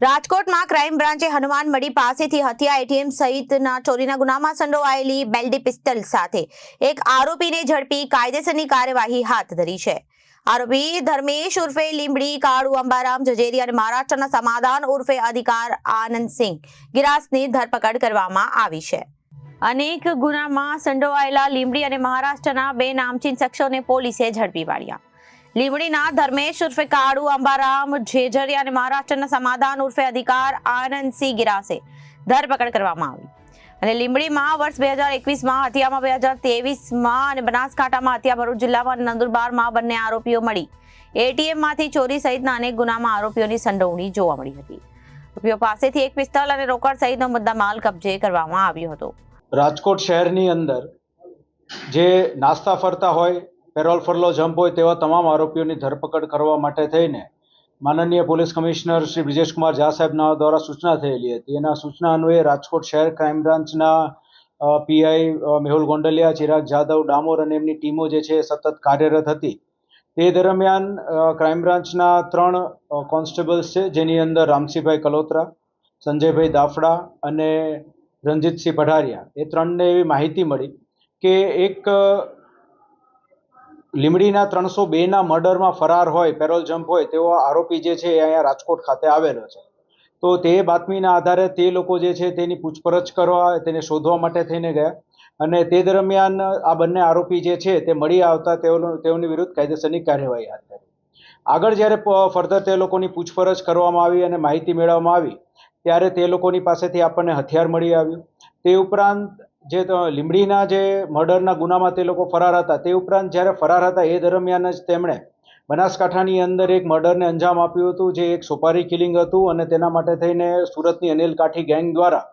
રાજકોટમાં ક્રાઇમ બ્રાન્ચે હનુમાન મડી પાસેથી હથિયા એટીએમ સહિતના ચોરીના ગુનામાં સંડોવાયેલી બેલ્ડી પિસ્તલ સાથે એક આરોપીને ઝડપી કાયદેસરની કાર્યવાહી હાથ ધરી છે. આરોપી ધર્મેશ ઉર્ફે લીંબડી, કાળુ, અંબારામ, જજેરી અને મહારાષ્ટ્રના સમાધાન ઉર્ફે અધિકાર આનંદસિંહ ગિરાસની ધરપકડ કરવામાં આવી છે. અનેક ગુનામાં સંડોવાયેલા લીંબડી અને મહારાષ્ટ્રના બે નામચીન શખ્સોને પોલીસે ઝડપી પાડ્યા. લીંબડીના ધર્મેશ ઉર્ફે કાળુ, અંબારામ જેજરી અને મહારાષ્ટ્રના સમાધાન ઉર્ફે અધિકાર આનંદસિંહ ગિરાસે ધરપકડ કરવામાં આવી. અને લીંબડીમાં વર્ષ બે હજાર એકવીસમાં હથિયામાં બે હજાર તેવીસમાં અને બનાસકાંઠામાં હત્યા ભરૂચ જિલ્લામાં નંદુરબારમાં બંને આરોપીઓ મળી. એટીએમમાંથી ચોરી સહિતના અનેક ગુનામાં આરોપીઓની સંડોવણી જોવા મળી હતી. આરોપીઓ પાસેથી એક પિસ્તલ અને રોકડ સહિતનો મુદ્દામાલ કબજે કરવામાં આવ્યો હતો. રાજકોટ શહેરની અંદર જે નાસ્તા ફરતા હોય પેરોલ ફરલો જમ્પ હોય તેવા તમામ આરોપીઓની ધરપકડ કરવા માટે થઈને માનનીય પોલીસ કમિશનર શ્રી બ્રિજેશકુમાર ઝા સાહેબના દ્વારા સૂચના થયેલી હતી. એના સૂચના અન્વયે રાજકોટ શહેર ક્રાઇમ બ્રાન્ચના પીઆઈ મેહુલ ગોંડલિયા, ચિરાગ જાદવ, ડામોર અને એમની ટીમો જે છે સતત કાર્યરત હતી. તે દરમિયાન ક્રાઇમ બ્રાન્ચના ત્રણ કોન્સ્ટેબલ્સ છે, જેની અંદર રામસિંહભાઈ કલોત્રા, સંજયભાઈ દાફડા અને રણજીતસિંહ પઢારિયા. એ ત્રણને એવી માહિતી મળી કે એક લીમડીના ત્રણસો બેના મર્ડરમાં ફરાર હોય, પેરોલ જમ્પ હોય તેવો આરોપી જે છે એ અહીંયા રાજકોટ ખાતે આવેલો છે. તો તે બાતમીના આધારે તે લોકો જે છે તેની પૂછપરછ કરવા, તેને શોધવા માટે થઈને ગયા. અને તે દરમિયાન આ બંને આરોપી જે છે તે મળી આવતા તેઓનો, તેઓની વિરુદ્ધ કાયદેસરની કાર્યવાહી હાથ ધરી. આગળ જ્યારે ફર્ધર તે લોકોની પૂછપરછ કરવામાં આવી અને માહિતી મેળવવામાં આવી, ત્યારે તે લોકોની પાસેથી આપણને હથિયાર મળી આવ્યું. તે ઉપરાંત જે લીંબડીના જે મર્ડરના ગુનામાં તે લોકો ફરાર હતા, તે ઉપરાંત જ્યારે ફરાર હતા એ દરમિયાન જ તેમણે બનાસકાંઠાની અંદર એક મર્ડરને અંજામ આપ્યું હતું, જે એક સોપારી કિલિંગ હતું અને તેના માટે થઈને સુરતની અનિલ કાઠી ગેંગ દ્વારા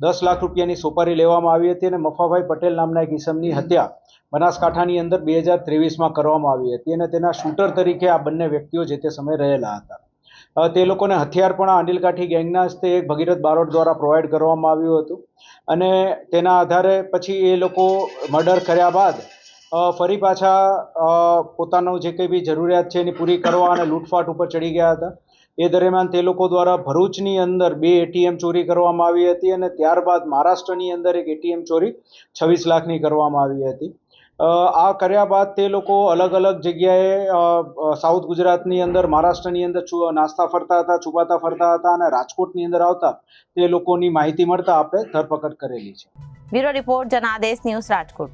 દસ લાખ રૂપિયાની સોપારી લેવામાં આવી હતી અને મફાભાઈ પટેલ નામના એક ઈસમની હત્યા બનાસકાંઠાની અંદર બે હજાર ત્રેવીસમાં કરવામાં આવી હતી અને તેના શૂટર તરીકે આ બંને વ્યક્તિઓ જે તે સમયે રહેલા હતા. તે લોકોને હથિયાર પણ અનિલ ગેંગના હસ્તે એક ભગીરથ બારોટ દ્વારા પ્રોવાઈડ કરવામાં આવ્યું હતું. અને તેના આધારે પછી એ લોકો મર્ડર કર્યા બાદ ફરી પાછા પોતાનો જે કંઈ બી જરૂરિયાત છે એની પૂરી કરવા અને લૂંટફાટ ઉપર ચડી ગયા હતા. એ દરમિયાન તે લોકો દ્વારા ભરૂચની અંદર બે એટીએમ ચોરી કરવામાં આવી હતી અને ત્યારબાદ મહારાષ્ટ્રની અંદર એક એટીએમ ચોરી છવ્વીસ લાખની કરવામાં આવી હતી. આ કર્યા બાદ તે લોકો અલગ અલગ જગ્યાએ સાઉથ ગુજરાતની અંદર, મહારાષ્ટ્રની અંદર નાસ્તા ફરતા હતા, છુપાતા ફરતા હતા અને રાજકોટની અંદર આવતા તે લોકોની માહિતી મળતા આપણે ધરપકડ કરેલી છે. Bureau report Janadesh news Rajkot.